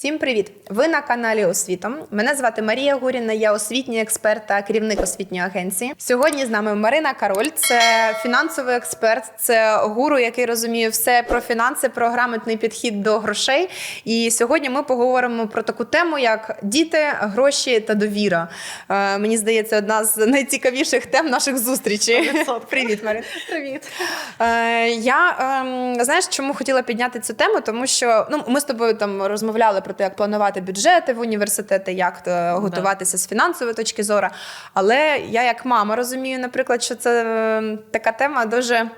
Всім привіт! Ви на каналі Освітом. Мене звати Марія Гуріна, я освітній експерт та керівник освітньої агенції. Сьогодні з нами Марина Кароль, це фінансовий експерт, це гуру, який розуміє все про фінанси, про грамотний підхід до грошей. І сьогодні ми поговоримо про таку тему, як діти, гроші та довіра. Е, мені здається, одна з найцікавіших тем наших зустрічей. Привіт, Марина. Привіт. Е, я ем, знаєш, чому хотіла підняти цю тему? Тому що ну ми з тобою там розмовляли про те, як планувати бюджети в університети, як е, готуватися з фінансової точки зору. Але я, як мама, розумію, наприклад, що це е, така тема дуже.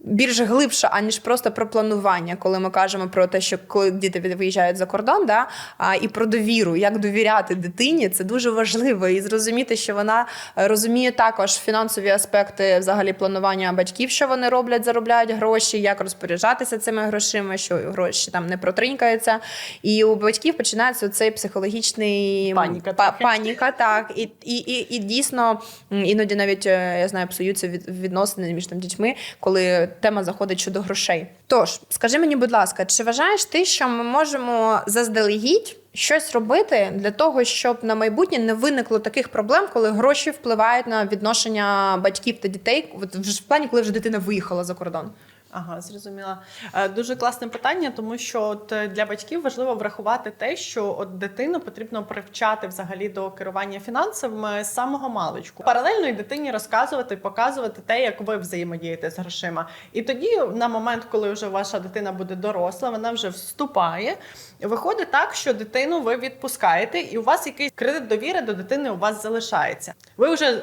Більш глибша, аніж просто про планування, коли ми кажемо про те, що коли діти виїжджають за кордон, да, а, і про довіру, як довіряти дитині, це дуже важливо. І зрозуміти, що вона е, розуміє також фінансові аспекти взагалі планування батьків, що вони роблять, заробляють гроші, як розпоряджатися цими грошима, що гроші там не протринькаються. І у батьків починається цей психологічний Паніка па- паніка, так. І, і, і, і дійсно іноді навіть е, я знаю, псуються від, відносини між там дітьми, коли тема заходить щодо грошей. Тож, скажи мені, будь ласка, чи вважаєш ти, що ми можемо заздалегідь щось робити для того, щоб на майбутнє не виникло таких проблем, коли гроші впливають на відношення батьків та дітей, от в плані, коли вже дитина виїхала за кордон? Ага, зрозуміла. Е, Дуже класне питання, тому що от е, для батьків важливо врахувати те, що от дитину потрібно привчати взагалі до керування фінансами з самого маличку. Паралельно і дитині розказувати, показувати те, як ви взаємодієте з грошима. І тоді, на момент, коли вже ваша дитина буде доросла, вона вже вступає. Виходить так, що дитину ви відпускаєте, і у вас якийсь кредит довіри до дитини у вас залишається. Ви вже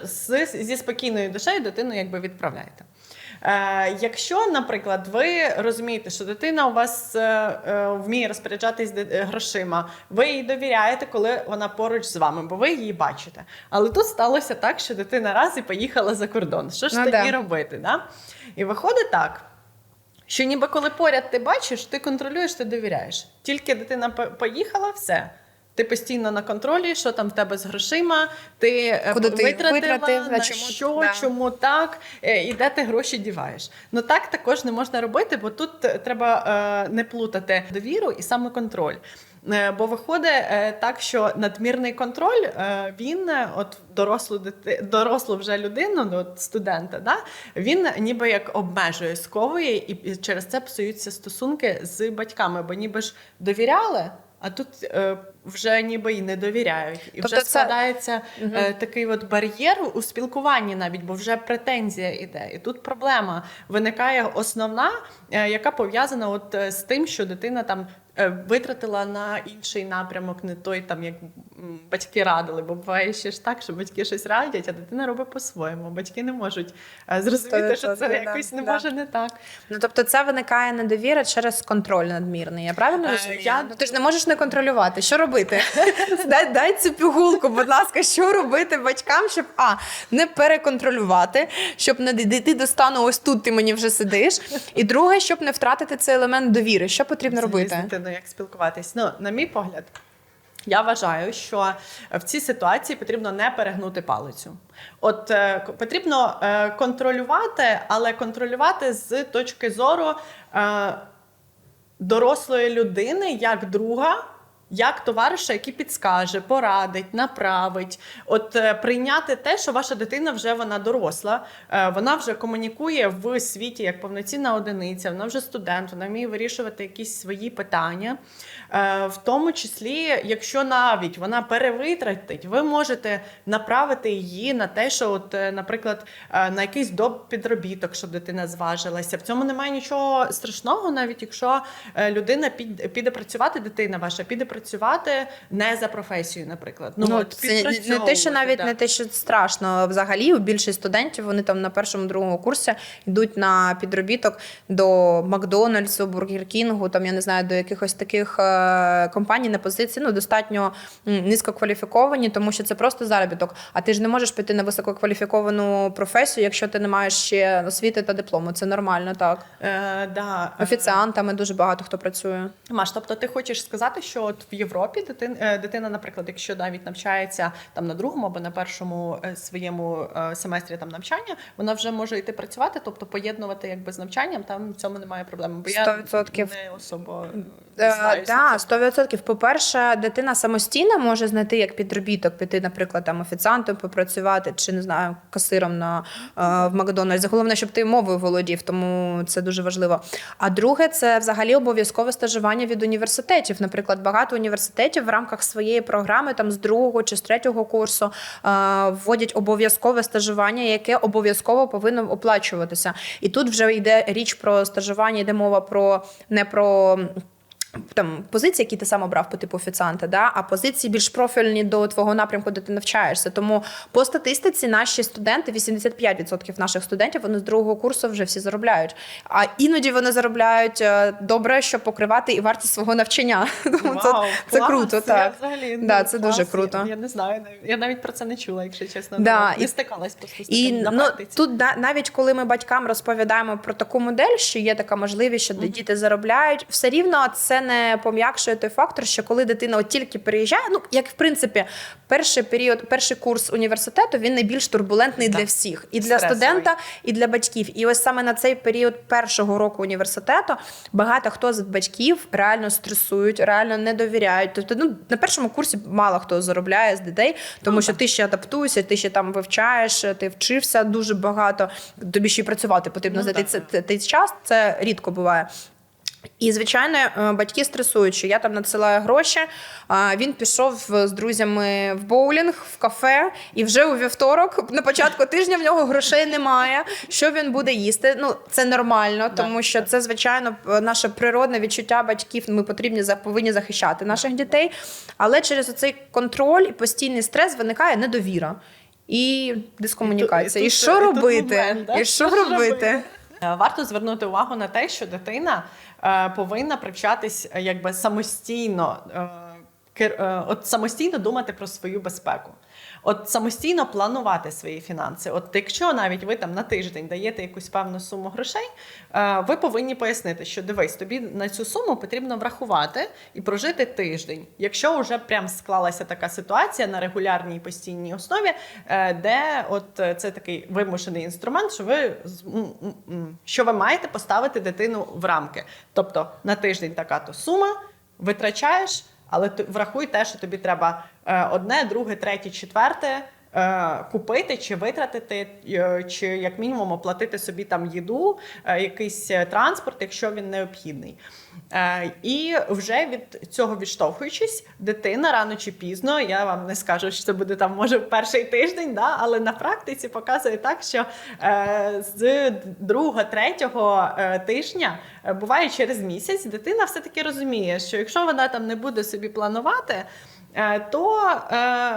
зі спокійною душею дитину якби відправляєте. Е, якщо, наприклад, ви розумієте, що дитина у вас е, е, вміє розпоряджатись грошима, ви їй довіряєте, коли вона поруч з вами, бо ви її бачите. Але тут сталося так, що дитина раз і поїхала за кордон. Що ж Ну, тоді да. робити? Да? І виходить так. Що ніби коли поряд ти бачиш, ти контролюєш, ти довіряєш. Тільки дитина поїхала, все. Ти постійно на контролі, що там в тебе з грошима, ти е, Куди ти витратив, на чому- що, да. чому так, е, і де ти гроші діваєш. Ну так також не можна робити, бо тут е, треба не плутати довіру і самоконтроль. Е, Бо виходить так, що надмірний контроль він от дорослу дити, дорослу вже людину, ну, от студента, да, він ніби як обмежує, сковує, і через це псуються стосунки з батьками, бо ніби ж довіряли. А тут е, вже ніби і не довіряють, і Тобто вже це- складається е, такий от бар'єр у спілкуванні, навіть бо вже претензія іде. І тут проблема. Виникає основна, е, яка пов'язана от е, з тим, що дитина там е, витратила на інший напрямок, не той там, як батьки радили. Бо буває ще ж так, що батьки щось радять, а дитина робить по-своєму. Батьки не можуть е, зрозуміти, що це 100%, да, якось не да. може не так. Ну тобто, це виникає недовіра через контроль надмірний. Я правильно Е, розумію? я- Ну, ти ж не можеш не контролювати. Що робити? дай, дай цю пігулку, будь ласка, що робити батькам, щоб а не переконтролювати, щоб не дійти до стану, ось тут ти мені вже сидиш. І друге, щоб не втратити цей елемент довіри. Що потрібно робити? дитиною як спілкуватись. Ну, на мій погляд, я вважаю, що в цій ситуації потрібно не перегнути палицю. От е, потрібно е, контролювати, але контролювати з точки зору е, дорослої людини як друга. Як товариша, який підскаже, порадить, направить, от е, прийняти те, що ваша дитина вже вона доросла, е, вона вже комунікує в світі як повноцінна одиниця, вона вже студент, вона вміє вирішувати якісь свої питання. Е, в тому числі, якщо навіть вона перевитратить, ви можете направити її на те, що, от, наприклад, на якийсь доп підробіток, щоб дитина зважилася. В цьому немає нічого страшного, навіть якщо людина піде працювати, дитина ваша піде працювати не за професією, наприклад. Ну, от це не те, що навіть да. не те, що страшно. Взагалі, у більшість студентів вони там на першому другому курсі йдуть на підробіток до Макдональдсу, Бургер Кінгу, там я не знаю, до якихось таких е, компаній на позиції ну достатньо низькокваліфіковані, тому що це просто заробіток. А ти ж не можеш піти на висококваліфіковану професію, якщо ти не маєш ще освіти та диплому. Це нормально, так. Е, да. е, Офіціантами дуже багато хто працює. Маш, тобто ти хочеш сказати, що от в Європі дитин, е, дитина, наприклад, якщо навіть навчається там на другому або на першому е, своєму е, семестрі там навчання, вона вже може йти працювати, тобто поєднувати якби з навчанням, там в цьому немає проблеми. Бо я 100%. не особо знаю. да, 100%. По-перше, дитина самостійно може знайти як підробіток, піти, наприклад, там офіціантом попрацювати, чи не знаю, касиром на в Макдональдсі. Головне, щоб ти мовою володів, тому це дуже важливо. А друге, це взагалі обов'язкове стажування від університетів. Наприклад, багато університетів в рамках своєї програми, там з другого чи з третього курсу, е, вводять обов'язкове стажування, яке обов'язково повинно оплачуватися. І тут вже йде річ про стажування, йде мова про не про там позиції, які ти сам обрав по типу офіціанта, да, а позиції більш профільні до твого напрямку, де ти навчаєшся. Тому по статистиці наші студенти, 85% наших студентів, вони з другого курсу вже всі заробляють. А іноді вони заробляють е, добре, щоб покривати і вартість свого навчання. Тому це, це клас! круто. Я Так. взагалі, Да, ну, це клас. дуже круто. Я, я не знаю, я навіть про це не чула, якщо чесно. Да, Ну, не стикалась просто І на ну, тут да, навіть коли ми батькам розповідаємо про таку модель, що є така можливість, що діти заробляють, все рівно це не пом'якшує той фактор, що коли дитина от тільки переїжджає, ну як в принципі, перший період, перший курс університету він найбільш турбулентний Так. для всіх, і для Стресовий. студента, і для батьків. І ось саме на цей період першого року університету багато хто з батьків реально стресують, реально не довіряють. Тобто, ну на першому курсі мало хто заробляє з дітей, тому що ти ще адаптуєшся, ти ще там вивчаєш, ти вчився дуже багато. Тобі ще й працювати потрібно Ну, за так. цей час. Це рідко буває. І, звичайно, е, батьки стресують, що я там надсилаю гроші. А він пішов з друзями в боулінг, в кафе, і вже у вівторок, на початку тижня, в нього грошей немає. Що він буде їсти? Ну це нормально, тому що це звичайно наше природне відчуття батьків. Ми потрібні за- повинні захищати наших дітей. Але через цей контроль і постійний стрес виникає недовіра. І дискомунікація. І, що робити? І Що робити? Е, Варто звернути увагу на те, що дитина е, повинна привчатись е, якби самостійно. От самостійно думати про свою безпеку, от самостійно планувати свої фінанси. От якщо навіть ви там на тиждень даєте якусь певну суму грошей, е, ви повинні пояснити, що дивись, тобі на цю суму потрібно врахувати і прожити тиждень. Якщо вже прям склалася така ситуація на регулярній постійній основі, е, де от е, це такий вимушений інструмент, що ви що ви маєте поставити дитину в рамки. Тобто на тиждень така то сума витрачаєш, але ти врахуй те, що тобі треба е, одне, друге, третє, четверте. Е, Купити чи витратити, е, чи як мінімум оплатити собі там їду, е, якийсь транспорт, якщо він необхідний. І вже від цього відштовхуючись, дитина рано чи пізно, я вам не скажу, що це буде там може перший тиждень, да, але на практиці показує так, що з другого, третього тижня, буває через місяць, дитина все-таки розуміє, що якщо вона там не буде собі планувати, то е,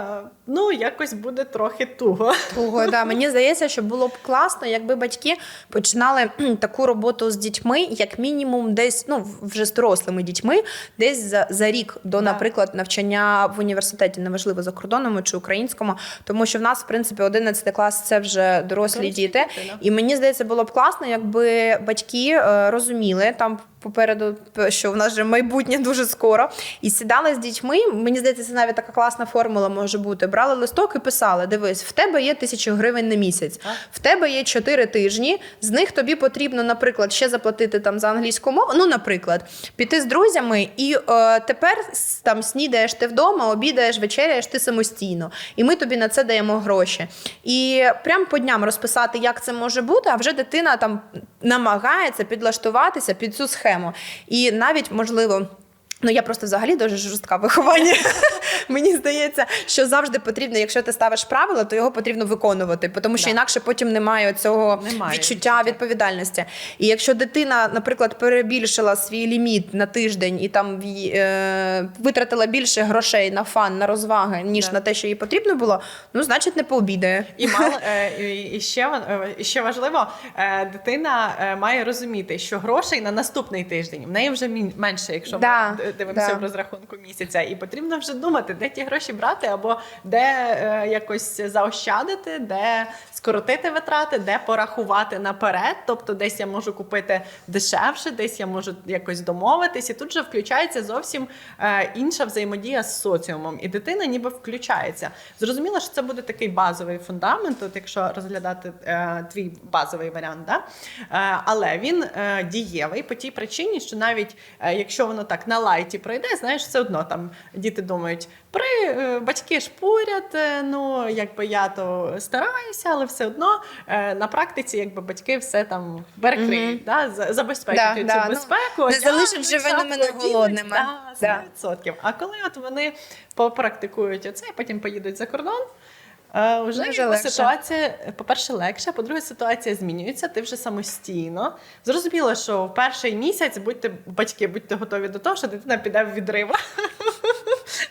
ну якось буде трохи туго. Туго, да. Мені здається, що було б класно, якби батьки починали таку роботу з дітьми, як мінімум, десь ну вже з дорослими дітьми, десь за, за рік до, наприклад, навчання в університеті, неважливо за кордоном чи українському, тому що в нас, в принципі, 11 клас це вже дорослі Дорослі діти. діти, да. І мені здається, було б класно, якби батьки е, розуміли там. Попереду, що в нас вже майбутнє дуже скоро, і сідали з дітьми. Мені здається, це навіть така класна формула може бути. Брали листок і писали: дивись, в тебе є тисячу гривень на місяць, в тебе є чотири тижні. З них тобі потрібно, наприклад, ще заплатити там за англійську мову. Ну, наприклад, піти з друзями, і е, тепер там снідаєш ти вдома, обідаєш, вечеряєш ти самостійно. І ми тобі на це даємо гроші. І прям по дням розписати, як це може бути, а вже дитина там намагається підлаштуватися під цю схему. І навіть можливо. Ну, я просто взагалі дуже жорстка в вихованні. Мені здається, що завжди потрібно, якщо ти ставиш правила, то його потрібно виконувати, тому що Да. інакше потім немає цього Немає відчуття відповідальності. І якщо дитина, наприклад, перебільшила свій ліміт на тиждень і там е, витратила більше грошей на фан, на розваги, ніж Да. на те, що їй потрібно було, ну значить не пообідає. І мало е, і, ще е, і ще важливо, е, дитина має розуміти, що грошей на наступний тиждень в неї вже менше, якщо Да, дивимося Да. в розрахунку місяця, і потрібно вже думати, де ті гроші брати, або де е, якось заощадити, де скоротити витрати, де порахувати наперед. Тобто, десь я можу купити дешевше, десь я можу якось домовитись. І тут же включається зовсім е, інша взаємодія з соціумом, і дитина ніби включається. Зрозуміло, що це буде такий базовий фундамент, от якщо розглядати е, твій базовий варіант, да? е, але він е, дієвий по тій причині, що навіть е, якщо воно так на лайті пройде, знаєш, все одно там діти думають, при е, батьки ж поряд, е, ну якби я то стараюся, але все одно е, на практиці, якби батьки все там перекриють, да? за- забезпечать Да, цю да, ну, безпеку. не залишать живими не голодними. Да. Да, 100%. А коли от вони попрактикують оце, потім поїдуть за кордон. Вже якби легше. ситуація, по-перше, легше, по-друге, ситуація змінюється, ти вже самостійно. Зрозуміло, що в перший місяць будьте батьки, будьте готові до того, що дитина піде в відрив.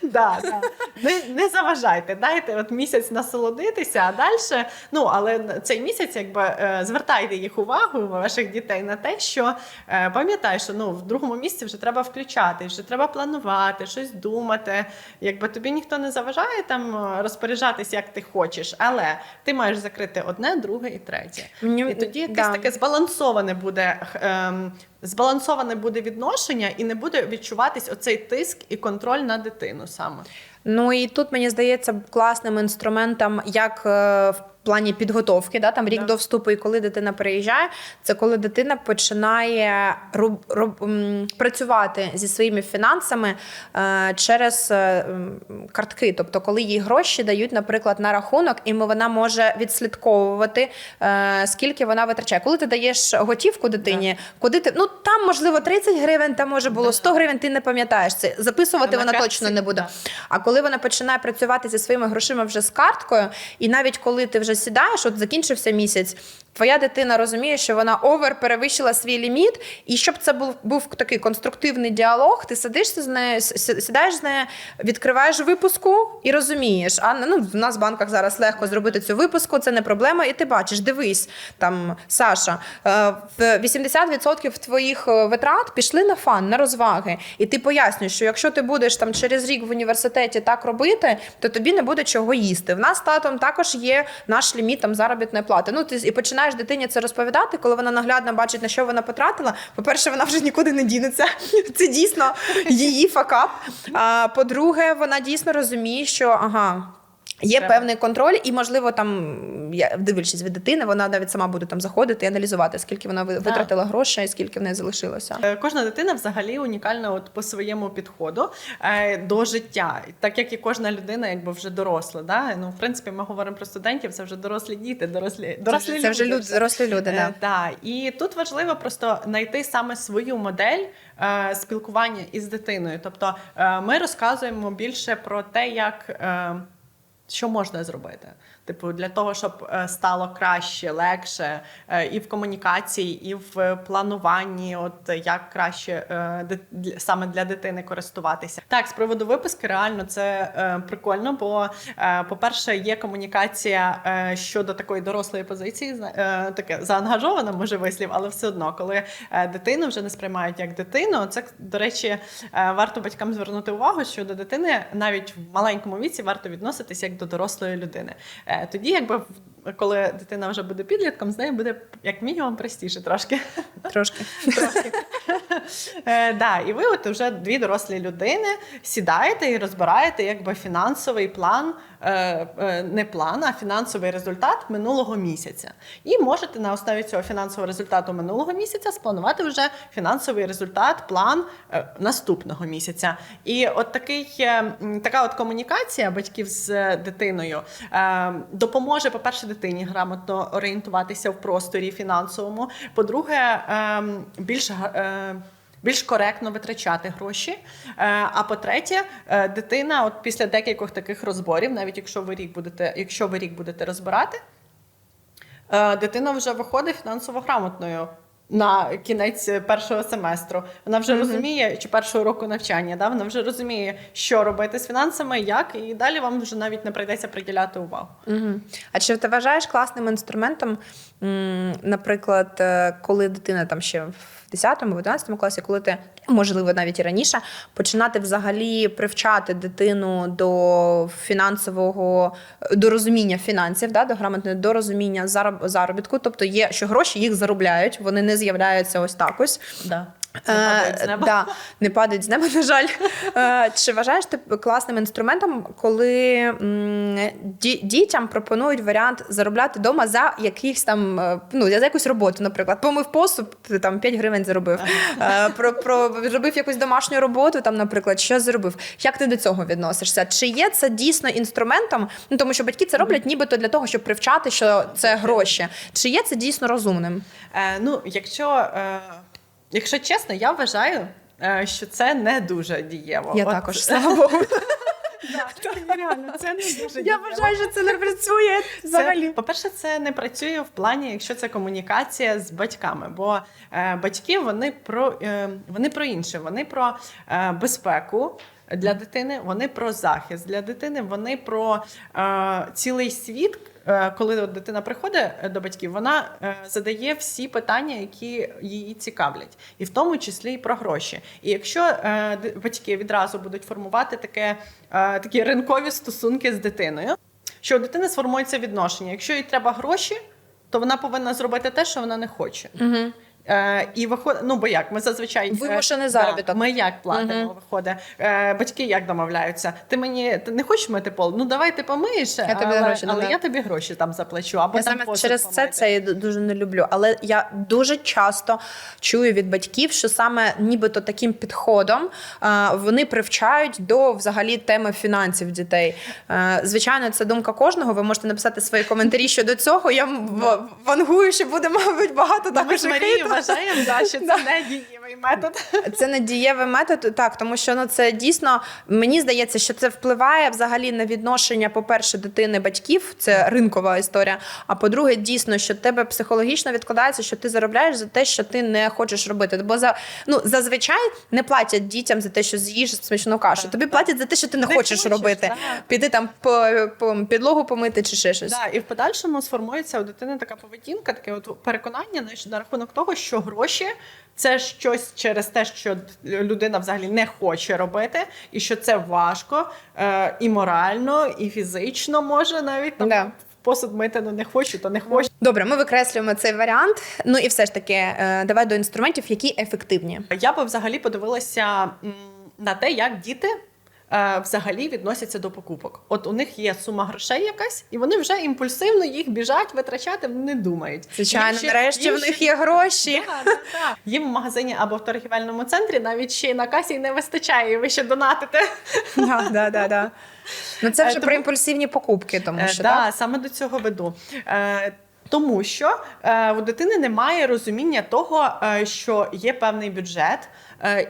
Да, да. Не, не заважайте, дайте от місяць насолодитися, а далі, ну але цей місяць, якби е, звертайте їх увагу, ваших дітей на те, що е, пам'ятай, що ну в другому місці вже треба включати, вже треба планувати, щось думати. Якби тобі ніхто не заважає там е, розпоряджатись, як ти хочеш, але ти маєш закрити одне, друге і третє. Мені- І тоді якесь да. таке збалансоване буде. ем, Збалансоване буде відношення, і не буде відчуватись оцей тиск і контроль на дитину саме. Ну і тут мені здається класним інструментом, як е, в плані підготовки, да, там рік Да. до вступу, і коли дитина переїжджає, це коли дитина починає роб, роб, працювати зі своїми фінансами е, через е, картки. Тобто, коли їй гроші дають, наприклад, на рахунок, і вона може відслідковувати, е, скільки вона витрачає. Коли ти даєш готівку дитині, куди ти ну там можливо 30 гривень, там може було Да. 100 гривень, ти не пам'ятаєш це. Записувати на вона картці, точно не буде. да. А коли вона починає працювати зі своїми грошима вже з карткою, і навіть коли ти вже сідаєш, от закінчився місяць, твоя дитина розуміє, що вона овер перевищила свій ліміт, і щоб це був, був такий конструктивний діалог, ти сидишся з нею, сідаєш з нею, відкриваєш випуску і розумієш. А ну, в нас в банках зараз легко зробити цю випуску, це не проблема. І ти бачиш, дивись, там Саша, е, в 80% твоїх е, витрат пішли на фан, на розваги. І ти пояснюєш, що якщо ти будеш там через рік в університеті так робити, то тобі не буде чого їсти. В нас татом також є наш ліміт там заробітної плати. Ну ти і починаєш дитині це розповідати, коли вона наглядно бачить, на що вона потратила. По-перше, вона вже нікуди не дінеться. Це дійсно її факап. А по-друге, вона дійсно розуміє, що ага. Є Треба. певний контроль, і можливо, там я дивлячись від дитини, вона навіть сама буде там заходити і аналізувати, скільки вона ви- витратила грошей, і скільки в неї залишилося. Е, Кожна дитина взагалі унікальна от по своєму підходу е, до життя, так як і кожна людина, якби вже доросла. Да? Ну, в принципі, ми говоримо про студентів, це вже дорослі діти, дорослі, дорослі це, це вже люди. люди, дорослі люди. Да. Е, Так, і тут важливо просто знайти саме свою модель спілкування із дитиною. Тобто ми розказуємо більше про те, як. Що можна зробити? Типу, для того, щоб е, стало краще, легше е, і в комунікації, і в плануванні, от як краще е, саме для дитини користуватися. Так, з приводу виписки, реально це прикольно, бо, по-перше, є комунікація щодо такої дорослої позиції, таке заангажована, може вислів, але все одно, коли дитину вже не сприймають як дитину, це, до речі, варто батькам звернути увагу, що до дитини навіть в маленькому віці варто відноситися як до дорослої людини. Е, Тоді, якби коли дитина вже буде підлітком, з нею буде як мінімум простіше трошки. Трошки. Трошки. Е, да, і ви от вже дві дорослі людини сідаєте і розбираєте якби фінансовий план, е, е, не план, а фінансовий результат минулого місяця. І можете на основі цього фінансового результату минулого місяця спланувати вже фінансовий результат, план е, наступного місяця. І от такий, е, така от комунікація батьків з дитиною е, допоможе, по-перше, дитині грамотно орієнтуватися в просторі фінансовому. По-друге, ем, більш е, більш коректно витрачати гроші. Е, А по-третє, е, дитина, от після декількох таких розборів, навіть якщо ви рік будете, якщо ви рік будете розбирати, дитина вже виходить фінансово грамотною. На кінець першого семестру вона вже розуміє чи першого року навчання, да? вона вже розуміє, що робити з фінансами, як, і далі вам вже навіть не прийдеться приділяти увагу. Угу. А чи ти вважаєш класним інструментом, наприклад, е, коли дитина там ще в 10-му, 11 класі, коли ти, можливо, навіть і раніше, починати взагалі привчати дитину до фінансового, до розуміння фінансів, да, до грамотної, до розуміння зароб- заробітку. Тобто є, що гроші їх заробляють, вони не з'являються ось так ось. Да. Це падає з Е, неба. Да, не падають з неба, на жаль. Е, Чи вважаєш ти класним інструментом, коли м, ді- дітям пропонують варіант заробляти вдома за якихось там е, ну за якусь роботу, наприклад, помив посуд, ти там 5 гривень заробив, про, про зробив якусь домашню роботу, там, наприклад, що зробив. Як ти до цього відносишся? Чи є це дійсно інструментом? Ну тому що батьки це роблять нібито для того, щоб привчати, що це гроші. Чи є це дійсно розумним? Е, ну, якщо, е, якщо чесно, я вважаю, е, що це не дуже дієво. Я От- також, слава Богу. Реально, це не дуже Я вважаю, що це не працює Це, по-перше, це не працює в плані, якщо це комунікація з батьками. Бо е, батьки вони про, е, вони про інше, вони про е, безпеку. Для дитини вони про захист для дитини, вони про е, цілий світ. Е, Коли дитина приходить е, до батьків, вона е, задає всі питання, які її цікавлять, і в тому числі і про гроші. І якщо батьки відразу будуть формувати таке, такі ринкові стосунки з дитиною, що у дитини сформується відношення. Якщо їй треба гроші, то вона повинна зробити те, що вона не хоче. Угу. Е, і виходить, ну бо як ми зазвичай е, Вимушений да, заробіток. ми як платимо, Мгм. виходить. Е, батьки як домовляються? Ти мені ти не хочеш мити пол? Ну давай ти помиєш, Я тобі але, гроші але я тобі гроші там заплачу. Або Я там саме через це помити. це я дуже не люблю. Але я дуже часто чую від батьків, що саме нібито таким підходом е, вони привчають до взагалі теми фінансів дітей. Е, звичайно, це думка кожного. Ви можете написати свої коментарі щодо цього. Я вангую, що буде, мабуть, багато Ну, також хейту. Вважаємо, да, що це не дієвий метод. Це не дієвий метод, так, тому що ну це дійсно мені здається, що це впливає взагалі на відношення, по-перше, дитини батьків, це ринкова історія. А по-друге, дійсно, що тебе психологічно відкладається, що ти заробляєш за те, що ти не хочеш робити. Бо за ну зазвичай не платять дітям за те, що з'їш смачну кашу. Тобі платять за те, що ти не, Не хочеш, хочеш, робити. так. Піти там по, по підлогу помити чи ще щось. Да, і в подальшому сформується у дитини така поведінка, таке от переконання на- на рахунок того, що гроші це щось через те, що людина взагалі не хоче робити, і що це важко е, і морально, і фізично може навіть там Да. посуд мити, ну не хочу, то не хочу. Добре, ми викреслюємо цей варіант. Ну і все ж таки, е, давай до інструментів, які ефективні. Я би взагалі подивилася на те, як діти. Е, Взагалі відносяться до покупок. От у них є сума грошей якась, і вони вже імпульсивно їх біжать витрачати, не думають. Звичайно, ще- нарешті в них є гроші. Да, да, да. Їм в магазині або в торгівельному центрі навіть ще й на касі не вистачає, і ви ще донатите. Да, да, да, да. Ну це Е, вже тому- про імпульсивні покупки, тому Е, що да, так. саме до цього веду. Тому що у дитини немає розуміння того, що є певний бюджет,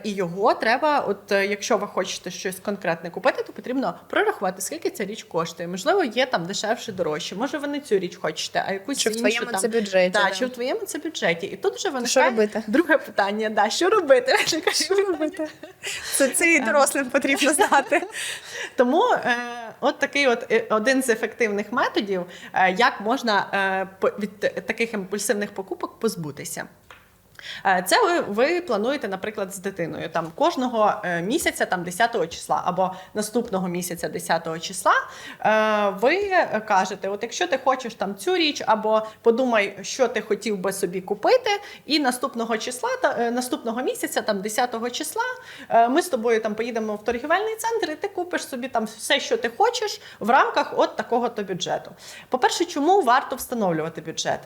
і його треба, от е, якщо ви хочете щось конкретне купити, то потрібно прорахувати, скільки ця річ коштує. Можливо, є там дешевше, дорожче. Може, ви не цю річ хочете, а якусь Чи в твоєму там. це бюджеті, Да, да. Чи в твоєму це бюджеті. І тут вже виникає що робити? друге питання. Да, що робити? Що робити? Це, це і дорослим потрібно знати. Тому е, от такий от е, один з ефективних методів, е, як можна е, від таких імпульсивних покупок позбутися. Е, Це ви, ви плануєте, наприклад, з дитиною там кожного е, місяця, там 10 числа, або наступного місяця 10 числа. е, Ви кажете: от якщо ти хочеш там цю річ, або подумай, що ти хотів би собі купити, і наступного числа, та наступного місяця, там 10 числа, ми з тобою там поїдемо в торгівельний центр, і ти купиш собі там все, що ти хочеш, в рамках от такого то бюджету. По-перше, чому варто встановлювати бюджет?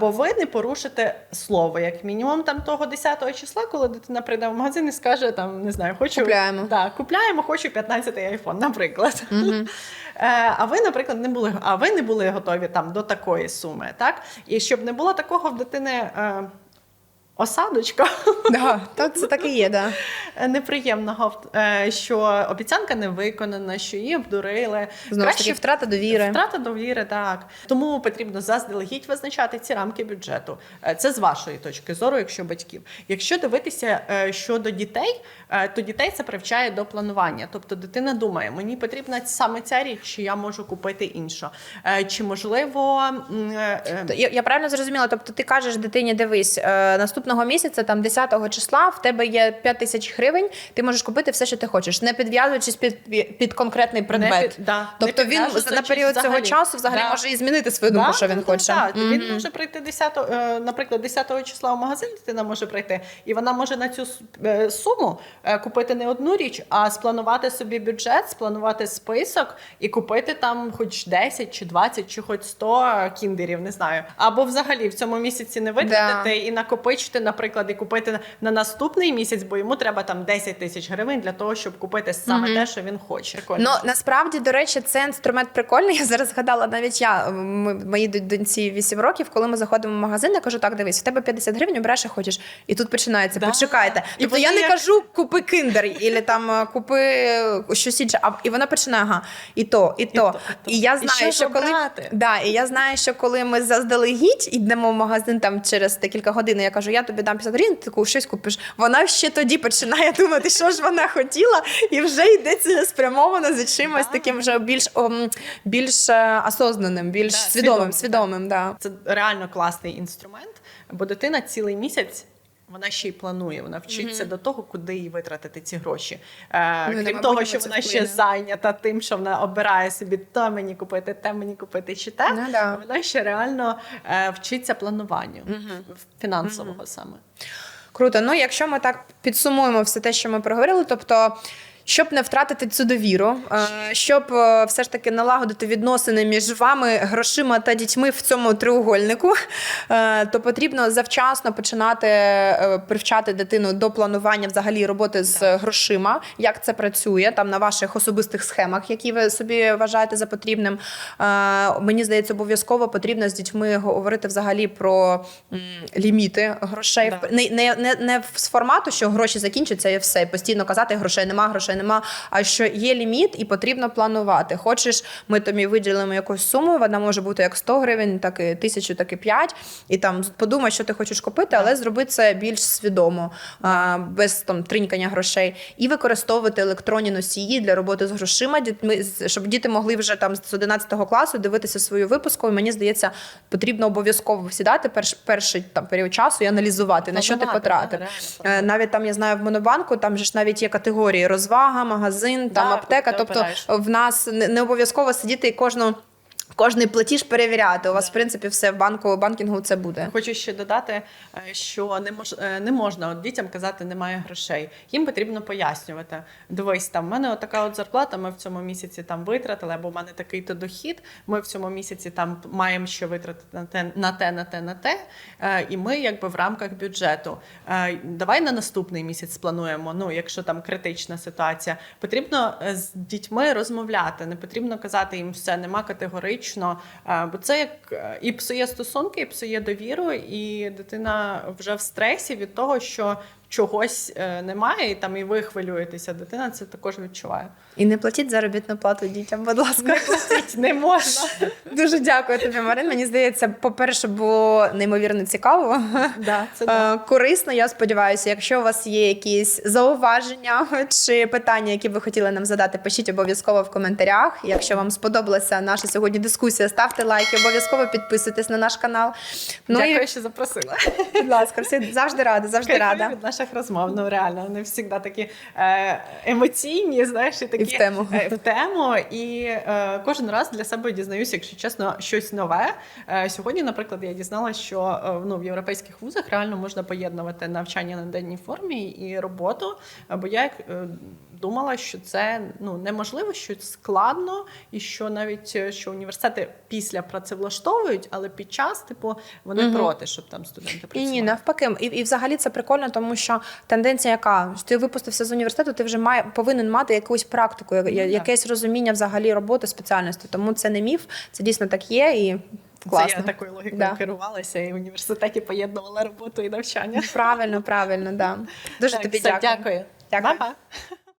Бо ви не порушите слово, як мінімум, там того 10 числа, коли дитина прийде в магазин і скаже, там не знаю, хочу Купляємо. Да, купляємо, хочу 15-й айфон, наприклад. Е, А ви, наприклад, не були, а ви не були готові там до такої суми, так? І щоб не було такого в дитини. Осадочка Да, то це так і є, да. неприємного, е, що обіцянка не виконана, що її обдурили. Знову ж таки, втрата довіри. Втрата довіри, так. Тому потрібно заздалегідь визначати ці рамки бюджету. Е, Це з вашої точки зору, якщо батьків. Якщо дивитися е, щодо дітей, то дітей це привчає до планування. Тобто дитина думає, мені потрібна саме ця річ, чи я можу купити іншу. Чи можливо. Я, я правильно зрозуміла. Тобто, ти кажеш дитині, дивись, е, наступного місяця, там 10 числа, в тебе є 5 тисяч гривень, ти можеш купити все, що ти хочеш, не підв'язуючись під, під конкретний предмет. під- да, не тобто він підв'язуючись на період цього часу взагалі Да. може і змінити свою думку, Да, що він ну, хоче. Так, Мгм. він може прийти 10, е, наприклад, 10 числа в магазин, дитина може прийти, і вона може на цю е, суму е, купити не одну річ, а спланувати собі бюджет, спланувати список і купити там хоч 10 чи 20, чи хоч 100 кіндерів, не знаю. Або взагалі в цьому місяці не витратити і накопичити, наприклад, і купити на наступний місяць, бо йому треба там 10 тисяч гривень для того, щоб купити саме те, що він хоче. Прикольно. Ну насправді, до речі, це інструмент прикольний. Я зараз згадала навіть я моїй доньці 8 років, коли ми заходимо в магазин, я кажу: так, дивись, в тебе 50 гривень, обереш, що хочеш. І тут починається. Да. Почекайте. І Тобто я не як- кажу купи киндер, і там е, купи е, щось інше. А і вона починає ага, і то, і то. І, то, і то. я І знаю, що що коли да, і я знаю, що коли ми заздалегідь йдемо в магазин там через декілька годин, я кажу, я тобі дам 50 гривень, ти таку щось купиш. Вона ще тоді починає думати, що ж вона хотіла, і вже йде цілеспрямовано за чимось Да. таким вже більш ом, більш е, осознаним, більш Да, свідомим, свідомим, свідомим. Да. Це реально класний інструмент, бо дитина цілий місяць. Вона ще й планує, вона вчиться до того, куди їй витратити ці гроші. Е, Ну, крім того, що вона ще вплине. зайнята тим, що вона обирає собі то мені купити, те мені купити чи те. Ну, да. Вона ще реально е, вчиться плануванню фінансового саме. Круто. Ну, якщо ми так підсумуємо все те, що ми проговорили, тобто. Щоб не втратити цю довіру, е, щоб е, все ж таки налагодити відносини між вами, грошима та дітьми в цьому треугольнику, е, то потрібно завчасно починати привчати дитину до планування взагалі роботи з грошима, як це працює там на ваших особистих схемах, які ви собі вважаєте за потрібним. Мені здається, обов'язково потрібно з дітьми говорити взагалі про ліміти грошей. Не, не, не, не з формату, що гроші закінчаться і все. Постійно казати грошей нема, грошей нема. А що є ліміт і потрібно планувати. Хочеш, ми тобі виділимо якусь суму, вона може бути як 100 гривень, так і 1000, так і 5. І там подумай, що ти хочеш купити, але зроби це більш свідомо, без там тринькання грошей. І використовувати електронні носії для роботи з грошима, дітьми, щоб діти могли вже там з 11 класу дивитися свою випуску. І мені здається, потрібно обов'язково сідати перш, перший там період часу і аналізувати, на що ти потратив. Е, Навіть там я знаю в Монобанку, там же ж навіть є категорії розвага, магазин, там Да, аптека. Тобто в нас не, не обов'язково сидіти і кожну. Кожний платіж перевіряти. У вас, в принципі, все в банку банкінгу це буде. Хочу ще додати, е, що не мож, е, не можна от дітям казати немає грошей. Їм потрібно пояснювати. Дивись, там в мене така от зарплата. Ми в цьому місяці там витратили, або в мене такий то дохід. Ми в цьому місяці там маємо ще витратити на те, на те, на те, на те. Е, І ми якби в рамках бюджету. Давай на наступний місяць сплануємо. Ну, якщо там критична ситуація, потрібно з дітьми розмовляти. Не потрібно казати їм все, нема категорично. Е, Бо це як е, і псує стосунки, і псує довіру, і дитина вже в стресі від того, що чогось е, немає, і там і ви хвилюєтеся. Дитина це також відчуває. І не платіть заробітну плату дітям, будь ласка. Не платить не можна. Дуже дякую тобі, Марин. Мені здається, по-перше, було неймовірно цікаво. Да, це да. Е, Корисно, я сподіваюся. Якщо у вас є якісь зауваження чи питання, які ви хотіли нам задати, пишіть обов'язково в коментарях. Якщо вам сподобалася наша сьогодні дискусія, ставте лайки, обов'язково підписуйтесь на наш канал. Ну Дякую, і що запросила. будь ласка, всі завжди рада, завжди Кайфую рада. Наших розмов. Ну реально, вони завжди такі е, емоційні, знаєш, і такі І в тему. е, в тему. І е, кожен раз для себе дізнаюся, якщо чесно, щось нове. Е, сьогодні, наприклад, я дізналася, що е, ну, в європейських вузах реально можна поєднувати навчання на денній формі і роботу. Бо я е, думала, що це ну неможливо, що складно, і що навіть що університети після працевлаштовують, але під час, типу, вони Мгм. проти, щоб там студенти І ні, навпаки, і, і взагалі це прикольно, тому що тенденція яка? Ти випустився з університету, ти вже має, повинен мати якусь практику, Ну, якесь розуміння взагалі роботи спеціальності. Тому це не міф, це дійсно так є. І Це я такою логікою Да. керувалася і в університеті поєднувала роботу і навчання. Правильно, правильно, да. Дуже Так, тобі все, дякую. Дякую. Дякую.